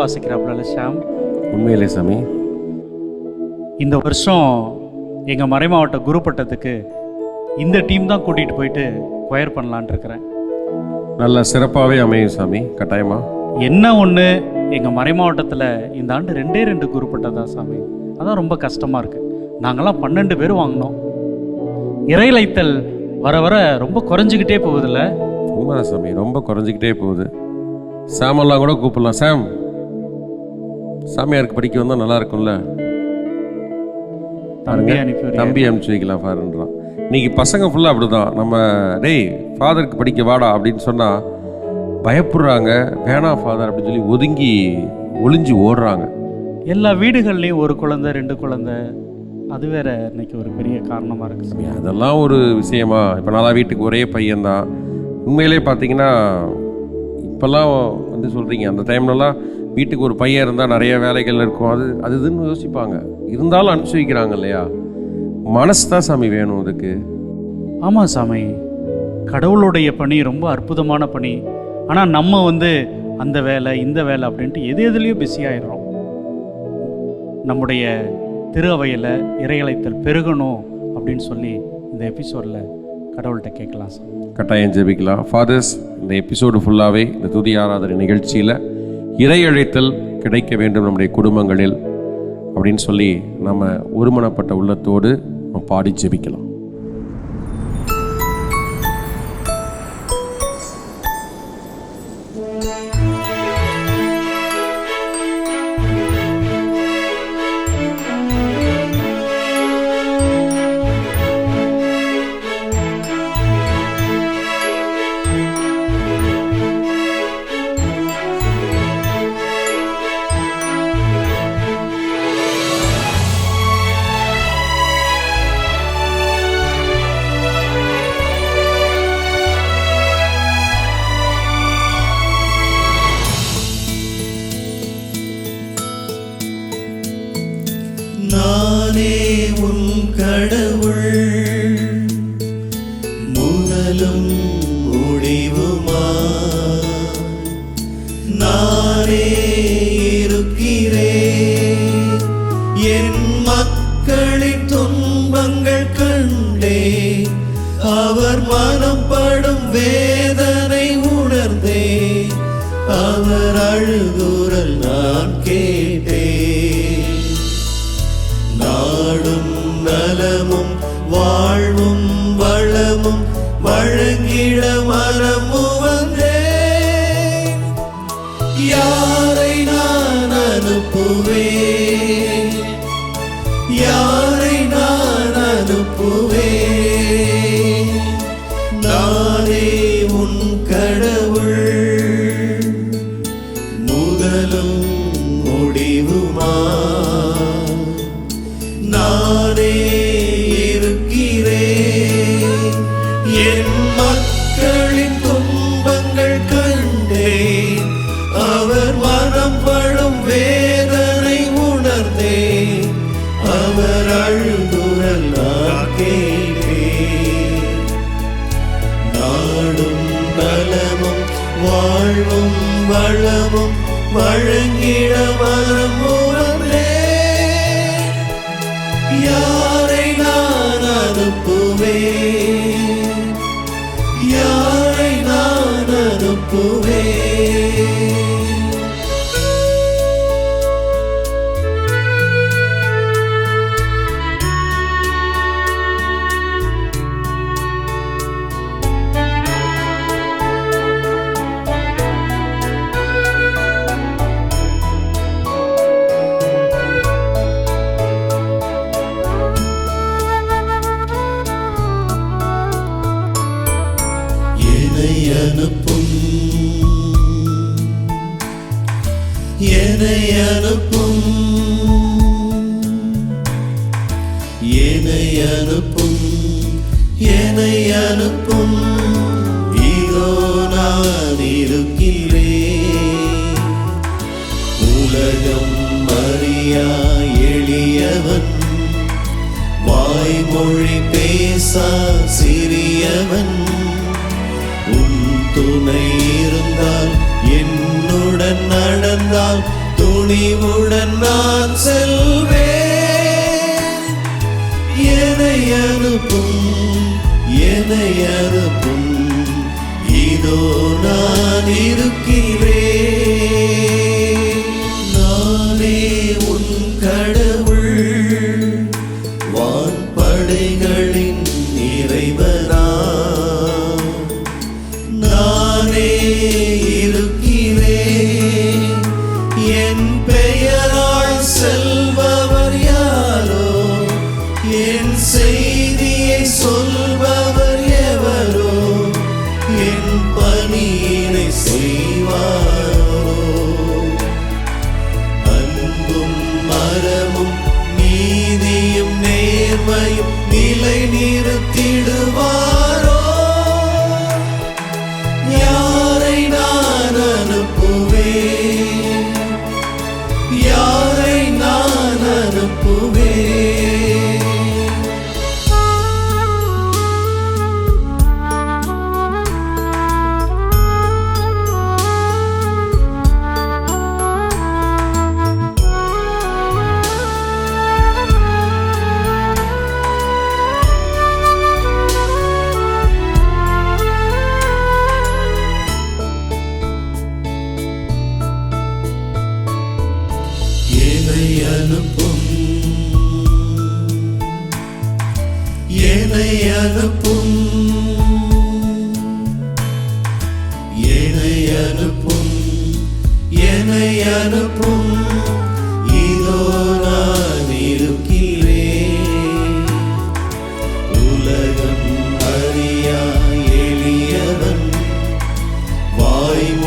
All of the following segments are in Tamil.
வாசிக்கிறாப்புல ஷாம். உண்மையிலே சாமி. இந்த வருஷம் எங்கள் மறைமாவட்ட குரு பட்டத்துக்கு இந்த டீம் தான் கூட்டிகிட்டு போயிட்டு கொயர் பண்ணலான் இருக்கிறேன். நல்ல சிறப்பாகவே அமையும் சாமி கட்டாயமா? என்ன ஒன்று எங்கள் மறைமாவட்டத்தில் இந்த ஆண்டு ரெண்டே ரெண்டு குரு பட்டம் தான் சாமி. அதான் ரொம்ப கஷ்டமாக இருக்குது நாங்களாம் பன்னெண்டு பேர் வாங்கினோம். இறைலைத்தல் வர வர ரொம்ப குறைஞ்சிக்கிட்டே போகுதுல்ல? உண்மைதான் சாமி ரொம்ப குறைஞ்சிக்கிட்டே போகுது. சாமெல்லாம் கூட கூப்பிடலாம். சாம் சாமியாருக்கு படிக்க வந்தால் நல்லா இருக்கும்ல தம்பி அனுப்பிச்சு வைக்கலாம் ஃபாதர்ன்றான் இன்னைக்கு பசங்க ஃபுல்லாக அப்படிதான். நம்ம டேய் ஃபாதருக்கு படிக்க வாடா அப்படின்னு சொன்னால் பயப்படுறாங்க. வேணாம் ஃபாதர் அப்படின்னு சொல்லி ஒதுங்கி ஒளிஞ்சு ஓடுறாங்க. எல்லா வீடுகள்லையும் ஒரு குழந்தை ரெண்டு குழந்தை. அது வேற இன்னைக்கு ஒரு பெரிய காரணமாக இருக்குது சாமி, அதெல்லாம் ஒரு விஷயமா. இப்போ நான் வீட்டுக்கு ஒரே பையன்தான். உண்மையிலே பார்த்தீங்கன்னா இப்போல்லாம் வந்து சொல்கிறீங்க அந்த டைம்லலாம் வீட்டுக்கு ஒரு பையன் இருந்தால் நிறைய வேலைகள் இருக்கும். அது அது இதுன்னு யோசிப்பாங்க. இருந்தாலும் அனுப்பிச்சு வைக்கிறாங்க இல்லையா? மனசு தான் சாமி வேணும் அதுக்கு. ஆமாம் சாமி. கடவுளுடைய பணி ரொம்ப அற்புதமான பணி. ஆனால் நம்ம வந்து அந்த வேலை இந்த வேலை அப்படின்ட்டு எது எதுலேயோ பிஸி ஆயிடுறோம். நம்முடைய திரு அவையில் இறையழைத்தல் பெருகணும் அப்படின்னு சொல்லி இந்த எபிசோடில் கடவுள்கிட்ட கேட்கலாம் சார் கட்டாயம் ஜெபிக்கலாம். ஃபாதர்ஸ் இந்த எபிசோடு ஃபுல்லாகவே இந்த துதி ஆராதனை நிகழ்ச்சியில் இறையழைத்தல் கிடைக்க வேண்டும் நம்முடைய குடும்பங்களில் அப்படின்னு சொல்லி நம்ம ஒருமனப்பட்ட உள்ளத்தோடு நம்ம பாடி ஜெபிக்கலாம். நான் கேட்டேன். நாடும் நலமும் வாழ்வும் வளமும் வழங்கிட மரமுறந்தேன் யாரை நான் அனுப்புவே யாரை நான் அனுப்புவே என்னை நானே உன் கடவுள்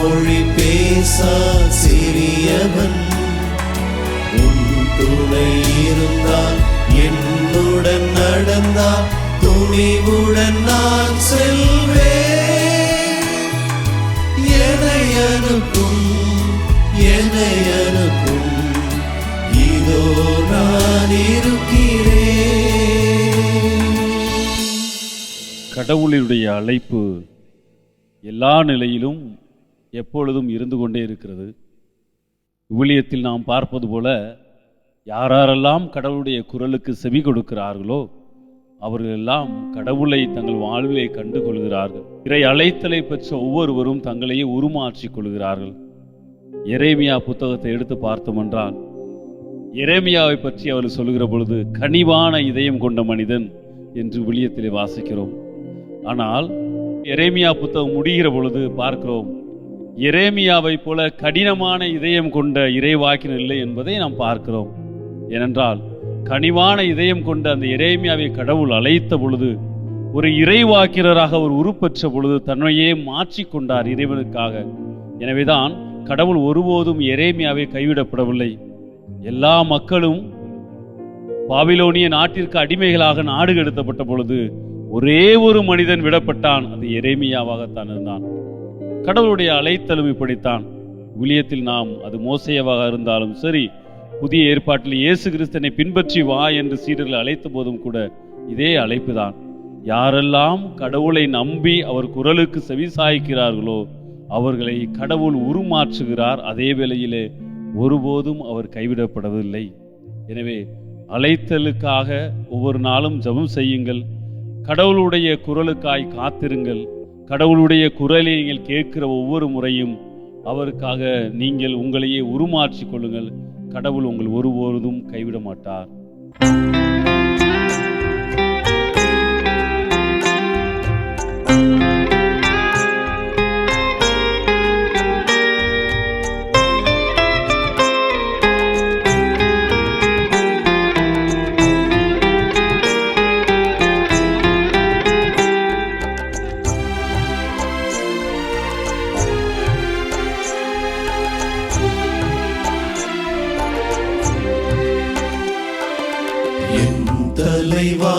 மொழி பேசா சிறியவன். உன் துணை இருந்தால் என்னுடன் நடந்தால் துணிவுடன் நான் செல்வேன். என்னை அனுப்பும் என்னை அனுப்பும் இதோ நான் இருக்கிறேன். கடவுளுடைய அழைப்பு எல்லா நிலையிலும் எப்பொழுதும் இருந்து கொண்டே இருக்கிறது. விவிலியத்தில் நாம் பார்ப்பது போல யாரெல்லாம் கடவுளுடைய குரலுக்கு செவி கொடுக்கிறார்களோ அவர்களெல்லாம் கடவுளை தங்கள் வாழ்விலே கண்டு கொள்கிறார்கள் இறை அழைத்தலை பெற்ற ஒவ்வொருவரும் தங்களையே உருமாற்றிக் கொள்கிறார்கள். எரேமியா புத்தகத்தை எடுத்து பார்த்தோம் என்றால் எரேமியாவை பற்றி அவர் சொல்லுகிற பொழுது கனிவான இதயம் கொண்ட மனிதன் என்று விளியத்திலே வாசிக்கிறோம். ஆனால் எரேமியா புத்தகம் முடிகிற பொழுது பார்க்கிறோம் எரேமியாவைப் போல கடினமான இதயம் கொண்ட இறைவாக்கினர் இல்லை என்பதை நாம் பார்க்கிறோம். ஏனென்றால் கனிவான இதயம் கொண்ட அந்த எரேமியாவை கடவுள் அழைத்த பொழுது ஒரு இறைவாக்கினராக அவர் உருப்பெற்ற பொழுது தன்னையே மாற்றிக்கொண்டார் இறைவனுக்காக. எனவேதான் கடவுள் ஒருபோதும் எரேமியாவை கைவிடப்படவில்லை. எல்லா மக்களும் பாபிலோனிய நாட்டிற்கு அடிமைகளாக நாடு கடத்தப்பட்ட பொழுது ஒரே ஒரு மனிதன் விடப்பட்டான். அது எரேமியாவாகத்தான் இருந்தான். கடவுளுடைய அழைத்தலும் இப்படித்தான் விழியத்தில் நாம் அது மோசையவாக இருந்தாலும் சரி புதிய ஏற்பாட்டில் இயேசு கிறிஸ்தனை பின்பற்றி வா என்று சீடர்கள் அழைத்த போதும் கூட இதே அழைப்புதான். யாரெல்லாம் கடவுளை நம்பி அவர் குரலுக்கு செவிசாய்க்கிறார்களோ அவர்களை கடவுள் உருமாற்றுகிறார். அதே வேளையிலே ஒருபோதும் அவர் கைவிடப்படவில்லை. எனவே அழைத்தலுக்காக ஒவ்வொரு நாளும் ஜெபம் செய்யுங்கள். கடவுளுடைய குரலுக்காய் காத்திருங்கள். கடவுளுடைய குரலை நீங்கள் கேட்கிற ஒவ்வொரு முறையும் அவருக்காக நீங்கள் உங்களையே உருமாற்றிக் கொள்ளுங்கள். கடவுள் உங்கள் ஒருபோதும் கைவிட மாட்டார் தலைவா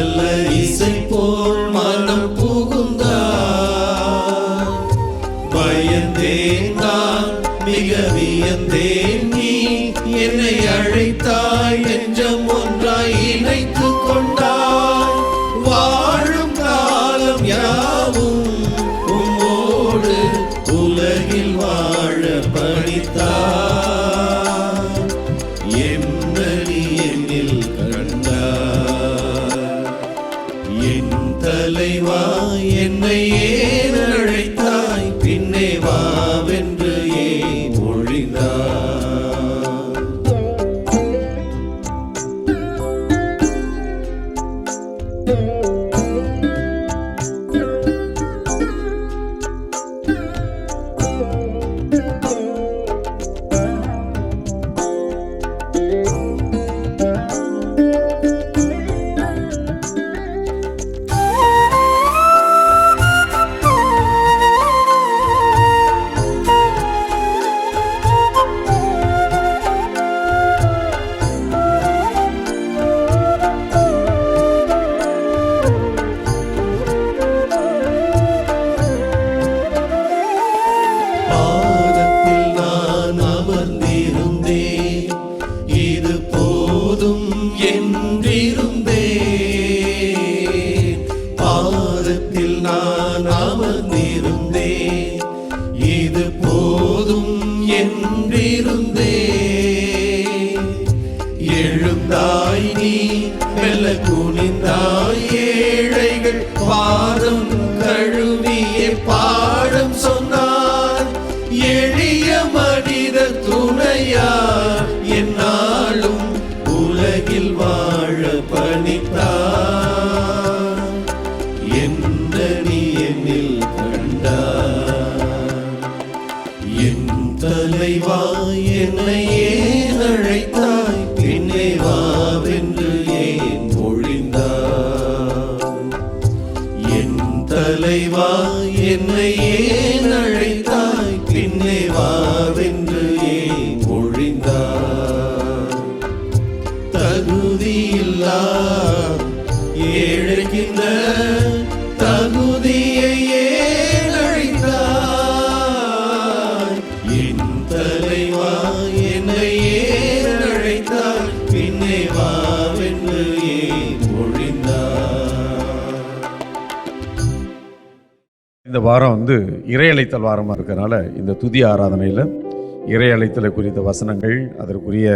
நல்ல இசை போல் மனம் புகுந்தாய் பயந்தேன் நான் மிக வியந்தேன் நீ என்னை அழைத்த என்றிருந்தேன் எழுந்தாய் நீ மெல்ல குனிந்தாய். ஏழைகள் பாதம் என்னை ஏன் அழைத்தாய்? பின்னே வாவென்று ஏன் மொழிந்தாய் தகுதியில்லா இந்த வாரம் வந்து இறையழைத்தல் வாரமாக இருக்கிறனால இந்த துதி ஆராதனையில் இறையழைத்தலை குறித்த வசனங்கள் அதற்குரிய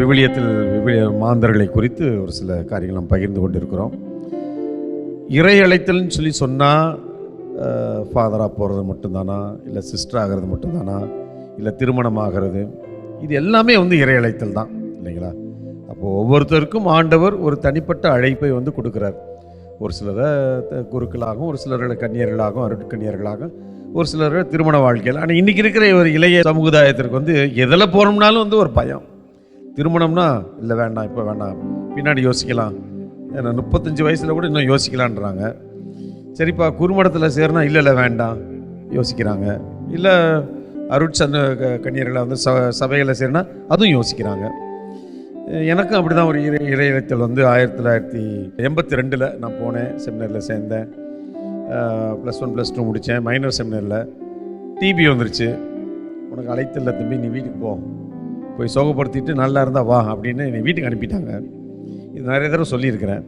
விவிலியத்தில் விவிலிய மாந்தர்களை குறித்து ஒரு சில காரியங்கள் நாம் பகிர்ந்து கொண்டிருக்கிறோம். இறையழைத்தல்னு சொல்லி சொன்னால் ஃபாதராக போகிறது மட்டும்தானா? இல்லை சிஸ்டர் ஆகிறது மட்டும்தானா? இல்லை திருமணம் ஆகிறது? இது எல்லாமே வந்து இறையழைத்தல் தான் இல்லைங்களா? அப்போது ஒவ்வொருத்தருக்கும் ஆண்டவர் ஒரு தனிப்பட்ட அழைப்பை வந்து கொடுக்குறார். ஒரு சிலரை த- குருக்களாகவும் ஒரு சிலர்களை கன்னியர்களாகவும் அருட்கன்னியர்களாகவும் ஒரு சிலர் திருமண வாழ்க்கையில். ஆனால் இன்றைக்கி இருக்கிற ஒரு இளைய சமுதாயத்திற்கு வந்து எதில் போகிறோம்னாலும் வந்து ஒரு பயம். திருமணம்னா இல்லை வேண்டாம் இப்போ வேண்டாம். பின்னாடி யோசிக்கலாம். ஏன்னா முப்பத்தஞ்சு வயசில் கூட இன்னும் யோசிக்கலான்றாங்க. சரிப்பா குறுமடத்தில் சேர்னா இல்லை இல்லை வேண்டாம். யோசிக்கிறாங்க. இல்லை அருட்சந்த க- கன்னியர்களை வந்து ச சபையில் சேர்னா அதுவும் யோசிக்கிறாங்க. எனக்கும் அப்படி தான் ஒரு இறை இறையிலத்தல் வந்து ஆயிரத்தி தொள்ளாயிரத்தி எண்பத்தி ரெண்டில் நான் போனேன் செமினரில் சேர்ந்தேன். ப்ளஸ் ஒன் ப்ளஸ் டூ முடித்தேன் மைனர் செமினரில் டிபி வந்துருச்சு. உனக்கு அழைத்தல தம்பி நீ வீட்டுக்கு போ. போய் சோகப்படுத்திட்டு நல்லா இருந்தால் வா அப்படின்னு என்னை வீட்டுக்கு அனுப்பிட்டாங்க. இது நிறைய தடவை சொல்லியிருக்கிறேன்.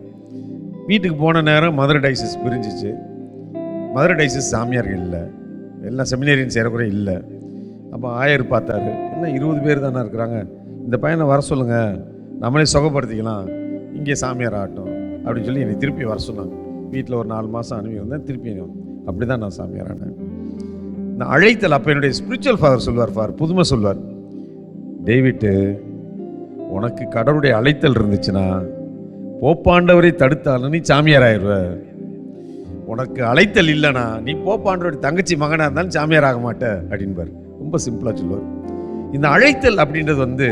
வீட்டுக்கு போன நேரம் மதுரை டைசிஸ் பிரிஞ்சிச்சு. மதுரை டைசிஸ் சாமியார்கள் இல்லை. எல்லாம் செமினேரியன் சேரக்கூட இல்லை. அப்போ ஆயர் பார்த்தாரு. என்ன இருபது பேர் தானே இருக்கிறாங்க? இந்த பையனை வர சொல்லுங்கள் நம்மளே சுகப்படுத்திக்கலாம் இங்கே சாமியார் ஆகட்டும். அப்படின்னு சொல்லி என்னை திருப்பி வர சொன்னாங்க. வீட்டில் ஒரு நாலு மாதம் அனுப்பி வந்தேன். திருப்பி அப்படி தான் நான் சாமியார் ஆனேன். நான் அழைத்தல் அப்போ என்னுடைய ஸ்பிரிச்சுவல் ஃபாதர் சொல்வார் ஃபார் புதுமை சொல்வார் டேவிட்டு உனக்கு கடவுளுடைய அழைத்தல் இருந்துச்சுன்னா போப்பாண்டவரை தடுத்தாலும் நீ சாமியார் ஆயிடுவ. உனக்கு அழைத்தல் இல்லைனா நீ போப்பாண்டவருடைய தங்கச்சி மகனாக இருந்தாலும் சாமியார் ஆக மாட்ட. அப்படின்பார். ரொம்ப சிம்பிளாக சொல்லுவார். இந்த அழைத்தல் அப்படின்றது வந்து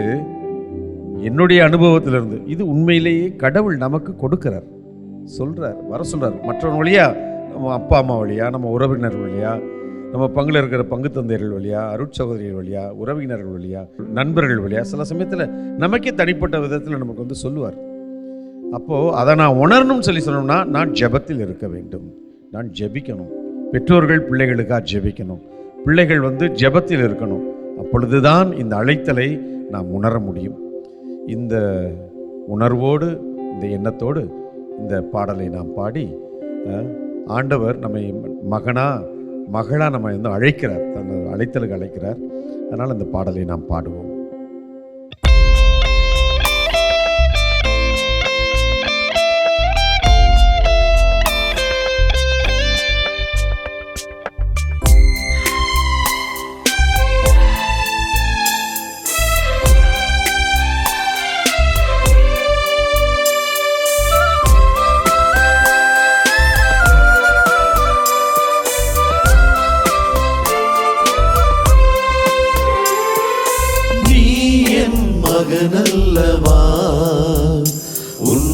என்னுடைய அனுபவத்திலிருந்து இது உண்மையிலேயே கடவுள் நமக்கு கொடுக்கிறார். சொல்கிறார் வர சொல்கிறார் மற்றவன் வழியா நம்ம அப்பா அம்மா வழியா நம்ம உறவினர் வழியா நம்ம பங்குல இருக்கிற பங்கு தந்தையர்கள் வழியா அருட்சகோதரிகள் வழியா உறவினர்கள் வழியா நண்பர்கள் வழியா சில சமயத்தில் நமக்கே தனிப்பட்ட விதத்தில் நமக்கு வந்து சொல்லுவார். அப்போது அதை நான் உணரணும்னு சொல்லி சொன்னோம்னா நான் ஜெபத்தில் இருக்க வேண்டும். நான் ஜெபிக்கணும். பெற்றோர்கள் பிள்ளைகளுக்காக ஜெபிக்கணும். பிள்ளைகள் வந்து ஜெபத்தில் இருக்கணும். அப்பொழுதுதான் இந்த அழைத்தலை நாம் உணர முடியும். இந்த உணர்வோடு இந்த எண்ணத்தோடு இந்த பாடலை நாம் பாடி ஆண்டவர் நம்மை மகனா மகளாக நம்ம வந்து அழைக்கிறார். தன் அழைத்தலுக்கு அழைக்கிறார். அதனால் அந்த பாடலை நாம் பாடுவோம்.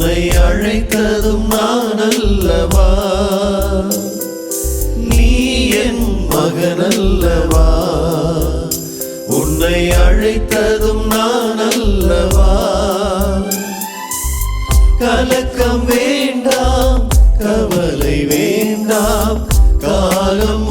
உன்னை அழைத்ததும் நான் அல்லவா நீ என் மகன் அல்லவா உன்னை அழைத்ததும் நான் அல்லவா கலக்கம் வேண்டாம் கவலை வேண்டாம் காலம்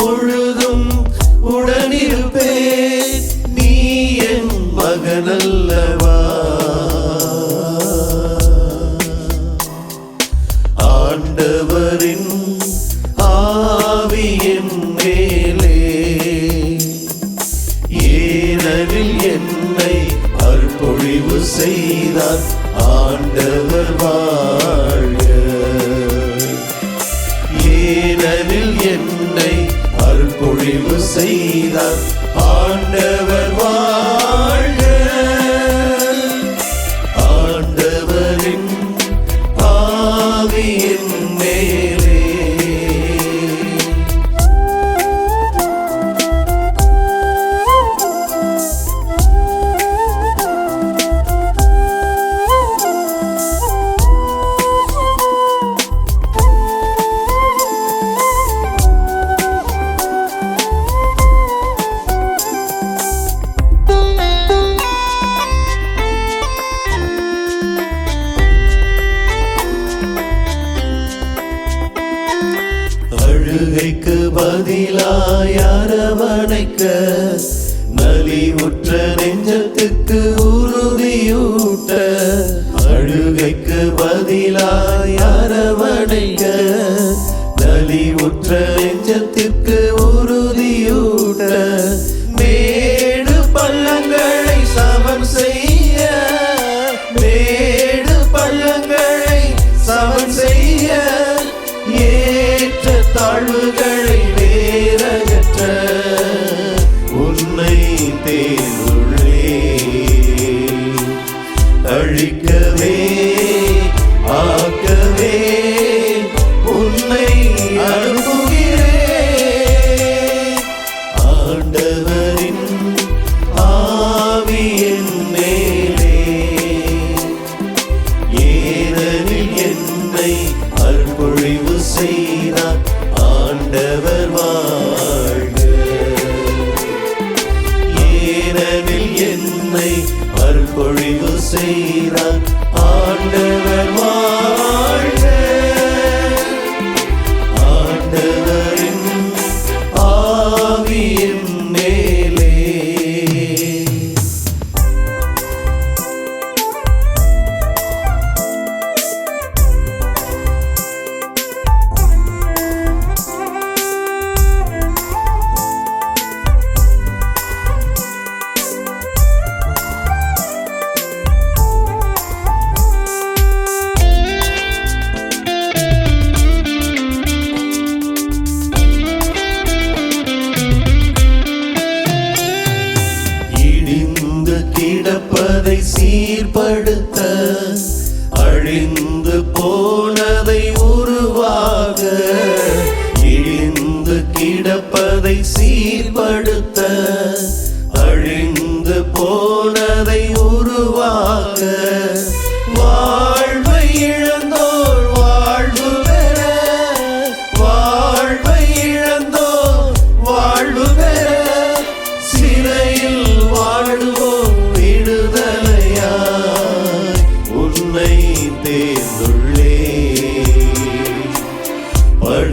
நிறைவு செய்தார் ஆண்டவர் வாழ்க. ஏனெனில் என்னை அற்பொழிவு செய்தார் ஆண்டவர் வாழ்க. அழுகைக்கு பதிலாய் அரவணைக்க நலிவுற்ற நெஞ்சத்துக்கு உறுதியூட்ட அழுகைக்கு பதிலாய் அரவணைக்க நலிவுற்ற நெஞ்சத்துக்கு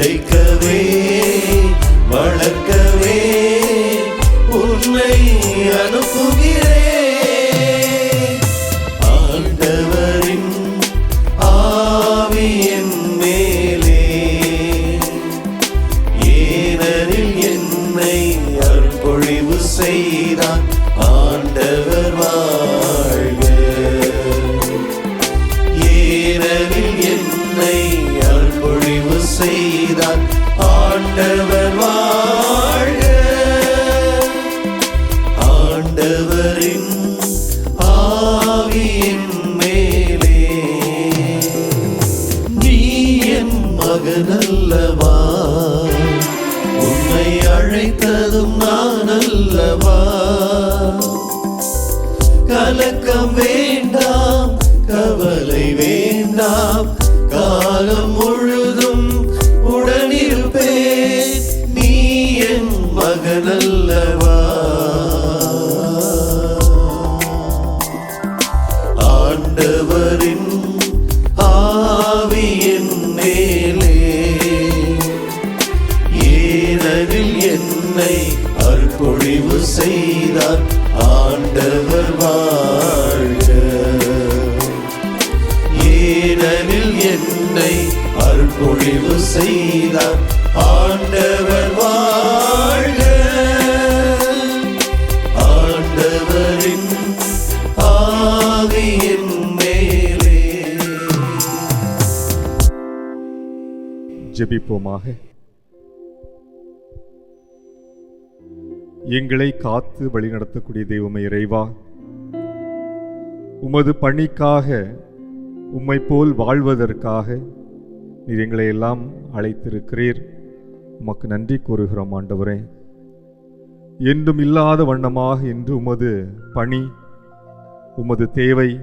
அழைக்கவே அல்லவா கலக்கம் வேண்டாம் கவலை வேண்டாம் காலம் முழு முடிவு செய்தார் ஆண்டவர் வாழ்க ஆண்டவரின் ஆவியின் மேலே. ஜெபிப்போமாக. எங்களை காத்து வழிநடத்தக்கூடிய தெய்வமே இறைவா உமது பணிக்காக உம்மை போல் வாழ்வதற்காக நீர் எங்களை எல்லாம் அழைத்திருக்கிறீர். உமக்கு நன்றி கூறுகிறோம் ஆண்டவரே. என்றும் இல்லாத வண்ணமாக இன்று உமது பணி உமது தேவை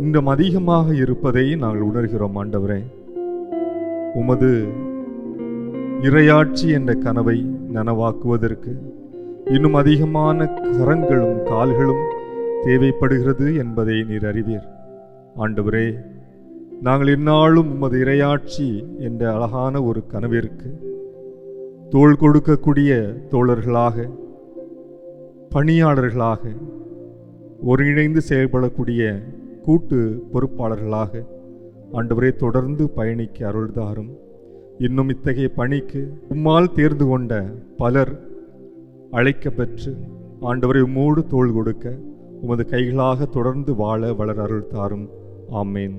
இன்றும் அதிகமாக இருப்பதை நாங்கள் உணர்கிறோம் ஆண்டவரே. உமது இரையாட்சி என்ற கனவை நனவாக்குவதற்கு இன்னும் அதிகமான கரங்களும் கால்களும் தேவைப்படுகிறது என்பதை நீர் அறிவீர். ஆண்டவரே நாங்கள் இந்நாளும் உமது இரையாட்சி என்ற அழகான ஒரு கனவிற்கு தோள் கொடுக்கக்கூடிய தோழர்களாக பணியாளர்களாக ஒருங்கிணைந்து செயல்படக்கூடிய கூட்டு பொறுப்பாளர்களாக ஆண்டவரே தொடர்ந்து பயணிக்க அருள்தாரும். இன்னும் இத்தகைய பணிக்கு உம்மால் தேர்ந்து கொண்ட பலர் அழைக்கப்பெற்று ஆண்டவரை உம்மோடு தோள் கொடுக்க உமது கைகளாக தொடர்ந்து வாழ வளர அருள் தாரும் ஆமேன்.